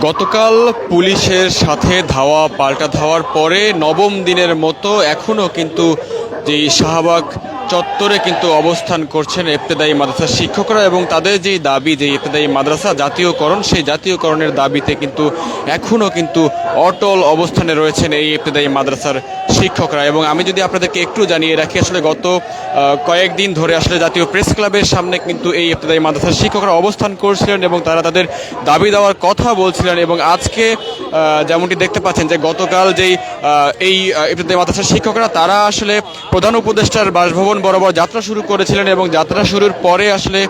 গতকাল পুলিশের সাথে ধাওয়া পাল্টা ধাওয়ার পরে নবম দিনের মতো এখনও কিন্তু যে শাহবাগ চত্বরে কিন্তু অবস্থান করছেন ইবতেদায়ী মাদ্রাসার শিক্ষকরা এবং তাদের যে দাবি যে ইবতেদায়ী মাদ্রাসা জাতীয়করণ সেই জাতীয়করণের দাবিতে কিন্তু এখনও কিন্তু অটল অবস্থানে রয়েছেন এই ইবতেদায়ী মাদ্রাসার শিক্ষকরা। এবং আমি যদি আপনাদেরকে একটু জানিয়ে রাখি আসলে গত কয়েকদিন ধরে আসলে জাতীয় প্রেস ক্লাবের সামনে কিন্তু এই ইবতেদায়ী মাদ্রাসার শিক্ষকরা অবস্থান করছিলেন এবং তারা তাদের দাবি দেওয়ার কথা বলছিলেন এবং আজকে যেমনটি দেখতে পাচ্ছেন যে গতকাল যেই এই আহ, ইবতেদায়ী মাদ্রাসার শিক্ষকরা তারা আসলে প্রধান উপদেষ্টার বাসভবন বরাবর যাত্রা শুরু করেছিলেন এবং যাত্রা শুরুর পরে আসলে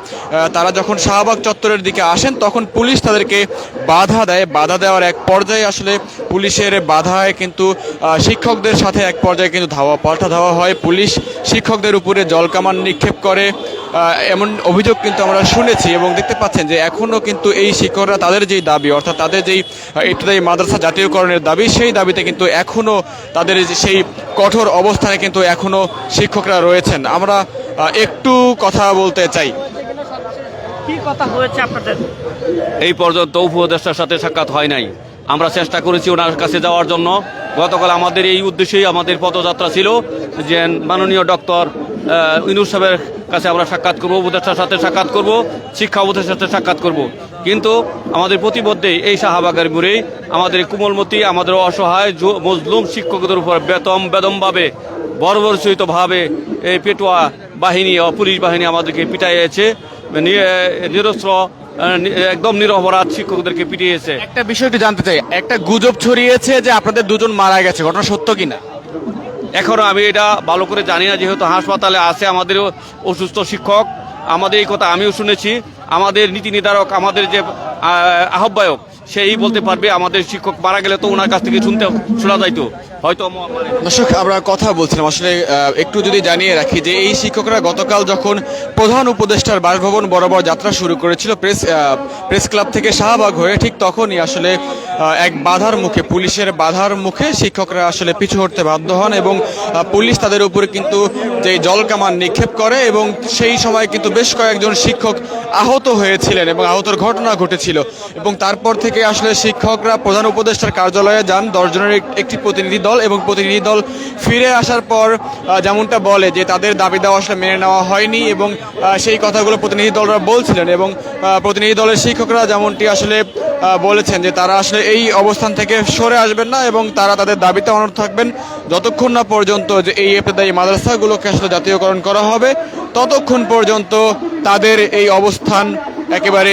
তারা যখন শাহবাগ চত্বরের দিকে আসেন, তখন পুলিশ তাদেরকে বাধা দেয়। বাধা দেওয়ার এক পর্যায়ে আসলে পুলিশের বাধায় কিন্তু শিক্ষকদের সাথে এক পর্যায়ে কিন্তু ধাওয়া পাল্টা ধাওয়া হয়। পুলিশ শিক্ষকদের উপরে জলকামান নিক্ষেপ করে। এমন অভিযোগ কিন্তু আমরা শুনেছি এবং দেখতে পাচ্ছেন যে এখনও কিন্তু এই শিক্ষকরা তাদের যেই দাবি অর্থাৎ তাদের যেই ইবতদায়ী মাদ্রাসা জাতীয়করণের দাবি সেই দাবিতে কিন্তু এখনও তাদের যে সেই কঠোর অবস্থানে কিন্তু এখনও শিক্ষকরা রয়েছেন। আমরা একটু কথা বলতে চাই। কি কথা হয়েছে আপনাদের? এই পর্যন্ত উপদেষ্টার সাথে সাক্ষাৎ হয় নাই। আমরা চেষ্টা করেছি ওনার কাছে যাওয়ার জন্য। গতকাল আমাদের এই উদ্দেশ্যেই আমাদের পদযাত্রা ছিল যে মাননীয় ডক্টর ইনুর সাহেবের কাছে আমরা সাক্ষাৎ করব, উপদেষ্টার সাথে সাক্ষাৎ করব, শিক্ষা উপদেষ্টার সাথে সাক্ষাৎ করব। কিন্তু আমাদের প্রতিবদ্ধে এই শাহবাগের মুড়েই আমাদের কোমলমতি, আমাদের অসহায় মজলুম শিক্ষকদের উপর বেতম বেদমভাবে বর্বরচিতভাবে এই পেটোয়া বাহিনী ও পুলিশ বাহিনী আমাদেরকে পিটাইয়েছে নিরস্ত্র একদম নিরপরাধ শিক্ষকদেরকে পিটিয়েছে। একটা বিষয়টি জানতে চাই, একটা গুজব ছড়িয়েছে যে আপনাদের দুজন মারা গেছে, ঘটনা সত্য কিনা? এখনও আমি এটা ভালো করে জানি না যেহেতু হাসপাতালে আছে আমাদের অসুস্থ শিক্ষক। আমাদের এই কথা আমিও শুনেছি। আমাদের নীতি নির্ধারক আমাদের যে আহ, আহ্বায়ক সেই বলতে পারবে আমাদের শিক্ষক মারা গেলে তো ওনার কাছ থেকে শুনতে শোনা যাইতো। হয়তো মানে দর্শক আমরা কথা বলছিলাম। আসলে একটু যদি জানিয়ে রাখি যে এই শিক্ষকরা গতকাল যখন প্রধান উপদেষ্টার বাসভবন বরাবর যাত্রা শুরু করেছিল প্রেস প্রেস ক্লাব থেকে শাহবাগ হয়ে ঠিক তখনই আসলে এক বাধার মুখে, পুলিশের বাধার মুখে শিক্ষকরা আসলে পিছু হটতে বাধ্য হন এবং পুলিশ তাদের উপরে কিন্তু যে জলকামান নিক্ষেপ করে এবং সেই সময় কিন্তু বেশ কয়েকজন শিক্ষক আহত হয়েছিলেন এবং আহতর ঘটনা ঘটেছিল। এবং তারপর থেকে আসলে শিক্ষকরা প্রধান উপদেষ্টার কার্যালয়ে যান, দশজনের একটি প্রতিনিধি দল এবং প্রতিনিধি দল ফিরে আসার পর যেমনটা বলে যে তাদের দাবি দেওয়া আসলে মেনে নেওয়া হয়নি এবং সেই কথাগুলো প্রতিনিধি দলরা বলছিলেন এবং প্রতিনিধি দলের শিক্ষকরা যেমনটি আসলে বলেছেন যে তারা আসলে এই অবস্থান থেকে সরে আসবেন না এবং তারা তাদের দাবিতে অনড় থাকবেন। যতক্ষণ না পর্যন্ত যে এই এপেদায়ী মাদ্রাসাগুলোকে আসলে জাতীয়করণ করা হবে, ততক্ষণ পর্যন্ত তাদের এই অবস্থান একেবারে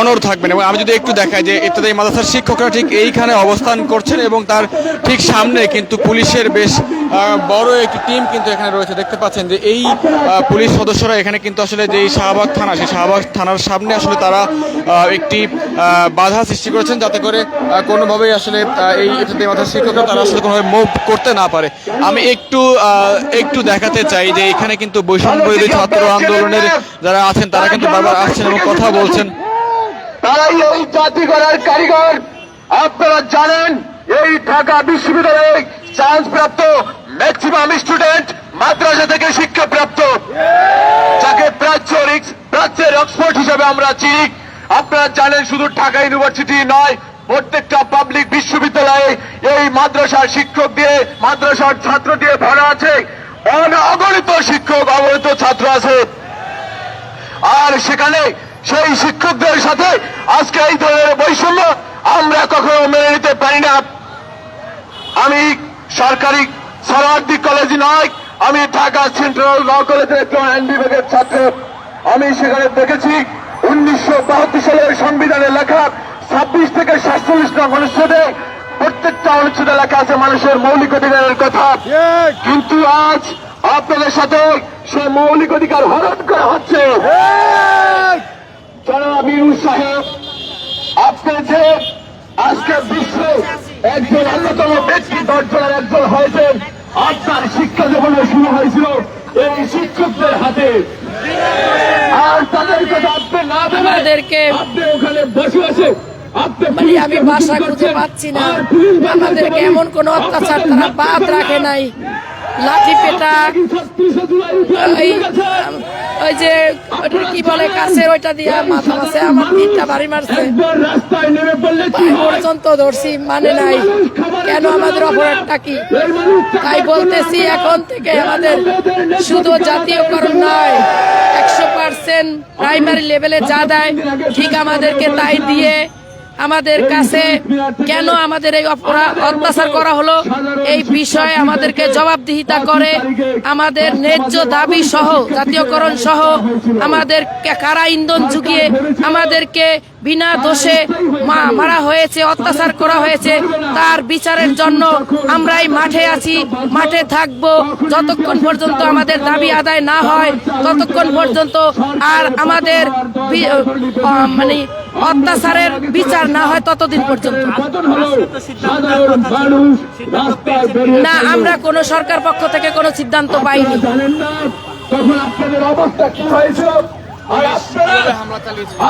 অনড় থাকবেন এবং আমি যদি একটু দেখাই যে ইত্যাদি মাদ্রাসার শিক্ষকরা ঠিক এইখানে অবস্থান করছেন এবং তার ঠিক সামনে কিন্তু পুলিশের বেশ বড় একটি টিম কিন্তু এখানে রয়েছে। দেখতে পাচ্ছেন যে এই পুলিশ সদস্যরা এখানে কিন্তু আসলে যে শাহবাগ থানা, সেই শাহবাগ থানার সামনে আসলে তারা একটি বাধা সৃষ্টি করেছেন যাতে করে কোনোভাবেই আসলে এই মাদ্রাসার শিক্ষকরা তারা আসলে কোনোভাবে মুভ করতে না পারে। আমি একটু একটু দেখাতে চাই যে এখানে কিন্তু বৈষম্য বিরোধী ছাত্র আন্দোলনের যারা আছেন, তারা কিন্তু বারবার আসছেন এবং কথা বলছেন। তারাই এই জাতি গড়ার কারিগর। আপনারা জানেন, এই ঢাকা বিশ্ববিদ্যালয়ে চান্স প্রাপ্ত ম্যাক্সিমাম স্টুডেন্ট মাদ্রাসা থেকে শিক্ষা প্রাপ্ত যাকে প্রাচ্য রিক্স- প্রাচ্যের অক্সফোর্ড হিসেবে আমরা চিনি। আপনারা জানেন শুধু ঢাকা ইউনিভার্সিটি নয় প্রত্যেকটা পাবলিক বিশ্ববিদ্যালয়ে এই মাদ্রাসার শিক্ষক দিয়ে মাদ্রাসার ছাত্র দিয়ে ভরা আছে। অন- অগণিত শিক্ষক অগণিত ছাত্র আছে। আর সেখানে সেই শিক্ষকদের সাথে আজকে এই ধরনের বৈষম্য আমরা কখনো মেনে নিতে পারি না। আমি সরকারি সরওয়ার্দি কলেজ নয় আমি ঢাকা সেন্ট্রাল ল কলেজের একজন আইন বিভাগের ছাত্র। আমি সেখানে দেখেছি উনিশশো বাহাত্তর সালের সংবিধানে লেখা ছাব্বিশ থেকে সাতচল্লিশ নং অনুচ্ছেদে প্রত্যেকটা অনুচ্ছেদে লেখা আছে মানুষের মৌলিক অধিকারের কথা। কিন্তু আজ আপনাদের সাথে সে মৌলিক অধিকার হরণ করা হচ্ছে। জনাব ইউনুস সাহেব আপনি যে আজকে বিশ্বে একজন অন্যতম ব্যক্তি দর্জনের একজন হয়েছেন আপনার শিক্ষা জীবনে শুরু হয়েছিল এই শিক্ষকদের হাতে। আর তাদেরকে আপনি না আমাদেরকে আপনি ওখানে বসে আছে। মানে আমি ভাষা খুঁজে করছেন, পাচ্ছি না। আমাদেরকে এমন কোন অত্যাচার তারা বাদ রাখে নাই। লাঠি পেটা ওই ওই যে ওটা কি বলে কাছে ওইটা দিয়ে মাথা মাসে আমার তিনটা বাড়ি মারছে। পর্যন্ত ধরছি মানে নাই। কেন আমাদের অপরাধটা কি? তাই বলতেছি এখন থেকে আমাদের শুধু জাতীয়করণ নয় একশো পার্সেন্ট প্রাইমারি লেভেলে যা দেয় ঠিক আমাদেরকে তাই দিয়ে আমাদের কাছে কেন আমাদের এই অপরাধ অত্যাচার করা হলো? এই বিষয়ে আমাদেরকে জবাবদিহিতা করে আমাদের ন্যায্য দাবি সহ জাতীয়করণ সহ আমাদের কারা ইন্ধন ঝুঁকিয়ে আমাদেরকে বিনা দোষে মারা হয়েছে, অত্যাচার করা হয়েছে, তার বিচারের জন্য আমরাই মাঠে আছি, মাঠে থাকব। যতক্ষণ পর্যন্ত আমাদের দাবি আদায় না হয়, ততক্ষণ পর্যন্ত আর আমাদের মানে অত্যাচারের বিচার না হয় ততদিন পর্যন্ত। না, আমরা কোনো সরকার পক্ষ থেকে কোনো সিদ্ধান্ত পাইনি। তখন আপনাদের অবস্থা কি আর আপনারা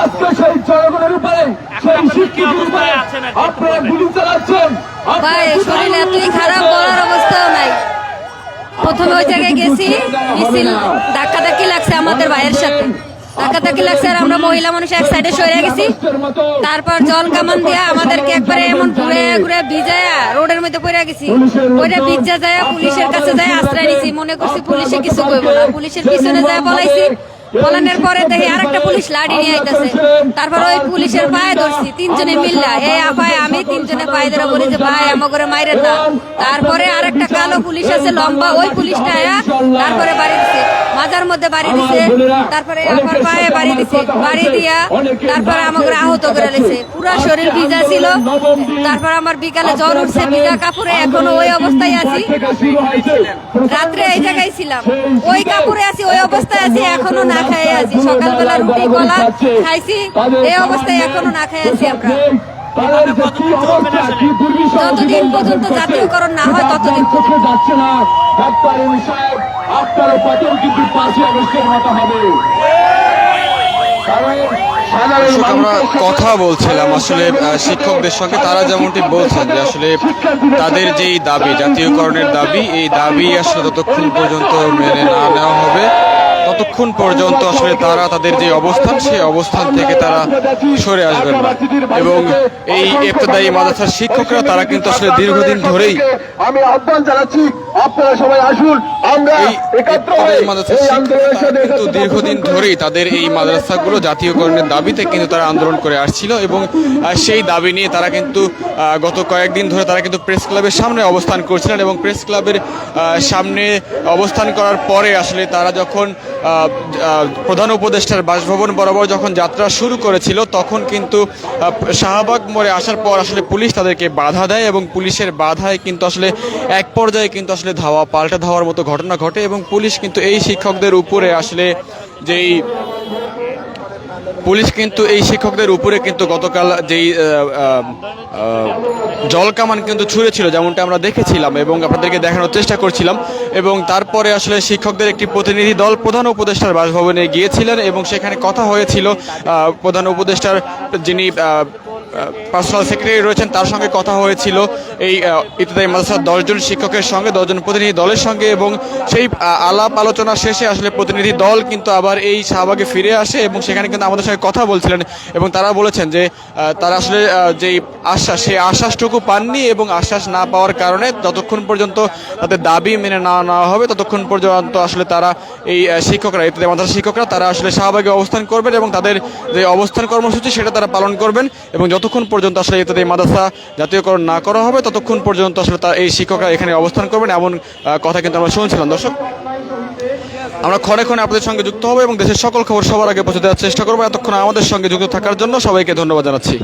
আজকে সেই জনগণের উপরে সেই শিক্ষিতের উপরে আপনারা গুলি চালাচ্ছেন। ভাই শরীর এতই খারাপ বলার অবস্থাও নাই। প্রথমে ওই জায়গায় গেছি মিছিল। ধাক্কা ধাক্কি লাগছে আমাদের ভাইয়ের সাথে। ধাক্কা ধাক্কি লাগছে আর আমরা মহিলা মানুষ এক সাইডে সরে গেছি। তারপর জল কামান দিয়া আমাদেরকে একবারে এমন ঘুরে ঘুরে ভিজায়া রোডের মধ্যে পড়ে গেছি। পড়ে ভিজা যায় পুলিশের কাছে যায় আশ্রয় নিছি। মনে করছি পুলিশে কিছু কইব না। পুলিশের পিছনে যায় বলাইছি বলানোর পরে দেখি আর একটা পুলিশ লাঠি নিয়ে আইতাছে। তারপর ওই পুলিশের পায়ে ধরছি, তিনজনে মিল্লা। এই আপায়, আমি তিনজনে পায়ে ধরে বলি যে, ভাই আমাকে মাইরে না। তারপরে আর একটা কালো পুলিশ আছে, লম্বা, ওই পুলিশটা আয়া তারপরে বাড়ি দিছে। মাজার মধ্যে বাড়ি দিছে, তারপরে আমার পায়ে বাড়ি দিছে, বাড়ি দিয়া তারপরে আমাকে আহত করে লেছে পুরা শরীর ভিজা ছিল। তারপর আমার বিকালে জ্বর উঠছে ভিজা কাপড়ে এখনও ওই অবস্থায় আছি। রাত্রে এই জায়গায় ছিলাম। ওই কাপড়ে আছি, ওই অবস্থায় আছি, এখনও না খেয়ে আছি সকালবেলা রুটি কলা খাইছি। এই অবস্থায় এখনও না খেয়ে আছি আমরা। যতদিন পর্যন্ত জাতীয়করণ না হয় ততদিন চোখে যাচ্ছে না। ডাক্তার আপনার পতন কিন্তু পাঁচই আগস্টের মতো হবে। দর্শক, আমরা কথা বলছিলাম আসলে শিক্ষকদের সঙ্গে তারা যেমনটি বলছেন যে আসলে তাদের যেই দাবি জাতীয়করণের দাবি এই দাবি আসলে ততক্ষণ পর্যন্ত মেনে না নেওয়া হবে। ততক্ষণ পর্যন্ত আসলে তারা তাদের যে অবস্থান সেই অবস্থান থেকে তারা সরে আসবেন না। এবং এই এফতেদায়ী মাদ্রাসার শিক্ষকরা, তারা কিন্তু আসলে দীর্ঘদিন ধরেই আমি আহ্বান জানাচ্ছি, আপনারা সবাই আসুন কিন্তু দীর্ঘদিন। ধরেই তাদের এই মাদ্রাসাগুলো জাতীয়করণের দাবিতে কিন্তু তারা আন্দোলন করে আসছিল এবং সেই দাবি নিয়ে তারা কিন্তু গত কয়েকদিন ধরে তারা কিন্তু প্রেস ক্লাবের সামনে অবস্থান করছিলেন এবং প্রেস ক্লাবের সামনে অবস্থান করার পরে আসলে তারা যখন প্রধান উপদেষ্টার বাসভবন বরাবর যখন যাত্রা শুরু করেছিল তখন কিন্তু শাহবাগ মোড়ে আসার পর আসলে পুলিশ তাদেরকে বাধা দেয় এবং পুলিশের বাধায় কিন্তু আসলে এক পর্যায়ে কিন্তু আসলে ধাওয়া পাল্টা ধাওয়ার মতো ঘটনা ঘটে এবং পুলিশ কিন্তু এই শিক্ষকদের উপরে আসলে যেই পুলিশ কিন্তু এই শিক্ষকদের উপরে কিন্তু গতকাল যেই জল কামান কিন্তু ছুঁড়েছিল, যেমনটা আমরা দেখেছিলাম এবং আপনাদেরকে দেখানোর চেষ্টা করছিলাম এবং তারপরে আসলে শিক্ষকদের একটি প্রতিনিধি দল প্রধান উপদেষ্টার বাসভবনে গিয়েছিলেন এবং সেখানে কথা হয়েছিল প্রধান উপদেষ্টার যিনি পার্সোনাল সেক্রেটারি রয়েছেন, তার সঙ্গে কথা হয়েছিল এই ইত্যাদি মাদ্রাসার দশজন শিক্ষকের সঙ্গে, দশজন প্রতিনিধি দলের সঙ্গে এবং সেই আলাপ আলোচনা শেষে আসলে প্রতিনিধি দল কিন্তু আবার এই শাহবাগে ফিরে আসে এবং সেখানে কিন্তু আমাদের সঙ্গে কথা বলছিলেন এবং তারা বলেছেন যে তারা আসলে যেই আশ্বাস, সেই আশ্বাসটুকু পাননি এবং আশ্বাস না পাওয়ার কারণে যতক্ষণ পর্যন্ত তাদের দাবি মেনে না নেওয়া হবে, ততক্ষণ পর্যন্ত আসলে তারা এই শিক্ষকরা ইত্যাদি মাদ্রাসা শিক্ষকরা তারা আসলে শাহবাগে অবস্থান করবেন এবং তাদের যে অবস্থান কর্মসূচি সেটা তারা পালন করবেন এবং যতক্ষণ পর্যন্ত আসলে তাদের মাদ্রাসা জাতীয়করণ না করা হবে, ততক্ষণ পর্যন্ত আসলে তা এই শিক্ষকরা এখানে অবস্থান করবেন এমন কথা কিন্তু আমরা শুনছিলাম। দর্শক, আমরা ক্ষণে ক্ষণে আপনাদের সঙ্গে যুক্ত হব এবং দেশের সকল খবর সবার আগে পৌঁছে দেওয়ার চেষ্টা করব। এতক্ষণ আমাদের সঙ্গে যুক্ত থাকার জন্য সবাইকে ধন্যবাদ জানাচ্ছি।